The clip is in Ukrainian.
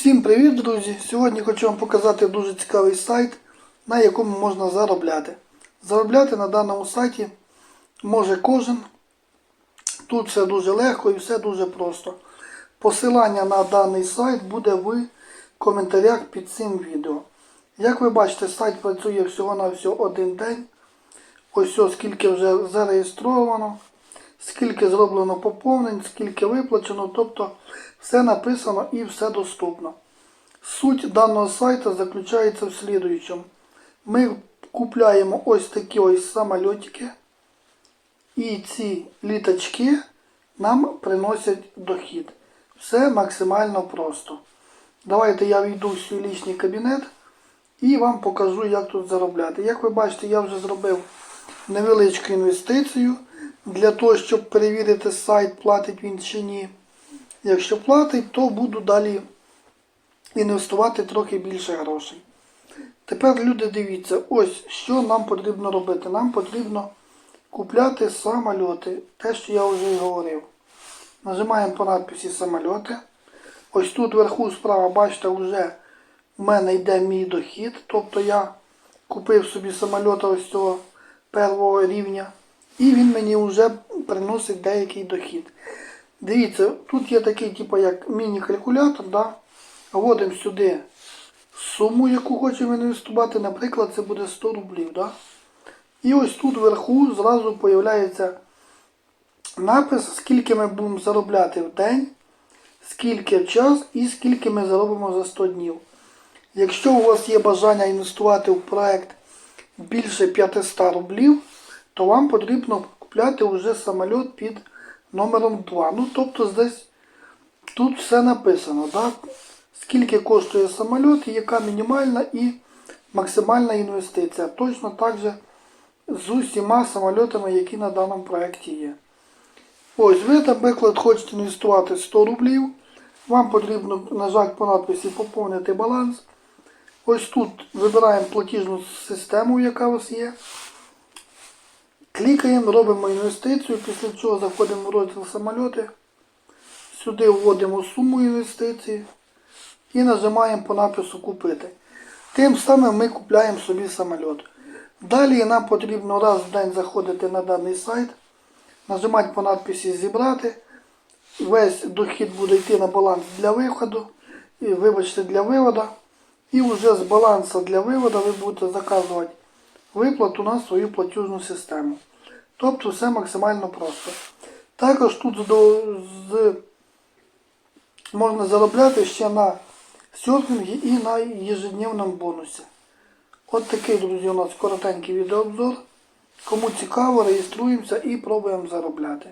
Всім привіт, друзі! Сьогодні хочу вам показати дуже цікавий сайт, на якому можна заробляти. Заробляти на даному сайті може кожен. Тут все дуже легко і все дуже просто. Посилання на даний сайт буде в коментарях під цим відео. Як ви бачите, сайт працює всього-навсього один день. Ось ось скільки вже зареєстровано, скільки зроблено поповнень, скільки виплачено, тобто все написано і все доступно. Суть даного сайту заключається в слідуючому. Ми купляємо ось такі ось самольотики, і ці літачки нам приносять дохід. Все максимально просто. Давайте я війду в свій лічний кабінет і вам покажу, як тут заробляти. Як ви бачите, я вже зробив невеличку інвестицію для того, щоб перевірити сайт, платить він чи ні. Якщо платить, то буду далі інвестувати трохи більше грошей. Тепер люди дивіться, ось що нам потрібно робити. Нам потрібно купляти самольоти, те, що я вже і говорив. Нажимаємо по надписі самольоти. Ось тут вверху справа, бачите, вже в мене йде мій дохід. Тобто я купив собі самольота ось цього першого рівня. І він мені вже приносить деякий дохід. Дивіться, тут є такий, типу, як міні-калькулятор. Да? Вводимо сюди суму, яку хочемо інвестувати. Наприклад, це буде 100 рублів. Да? І ось тут вверху зразу з'являється напис, скільки ми будемо заробляти в день, скільки в час і скільки ми заробимо за 100 днів. Якщо у вас є бажання інвестувати в проект більше 500 рублів, то вам потрібно купляти вже самоліт під номером 2. Ну, тобто здесь тут все написано, так? Скільки коштує самоліт, яка мінімальна і максимальна інвестиція. Точно так же з усіма самольотами, які на даному проєкті є. Ось ви, наприклад, хочете інвестувати 100 рублів. Вам потрібно нажати по надписі Поповнити баланс. Ось тут вибираємо платіжну систему, яка у вас є. Клікаємо, робимо інвестицію, після чого заходимо в розділ самольоти. Сюди вводимо суму інвестиції і нажимаємо по напису Купити. Тим самим ми купляємо собі самоліт. Далі нам потрібно раз в день заходити на даний сайт, нажимати по надписі Зібрати. Весь дохід буде йти на баланс для виходу, і, вибачте, для виводу. І вже з балансу для виводу ви будете заказувати виплату на свою платіжну систему. Тобто все максимально просто. Також тут з, можна заробляти ще на серфінгі і на ежедневному бонусі. От такий, друзі, у нас коротенький відеообзор. Кому цікаво, реєструємося і пробуємо заробляти.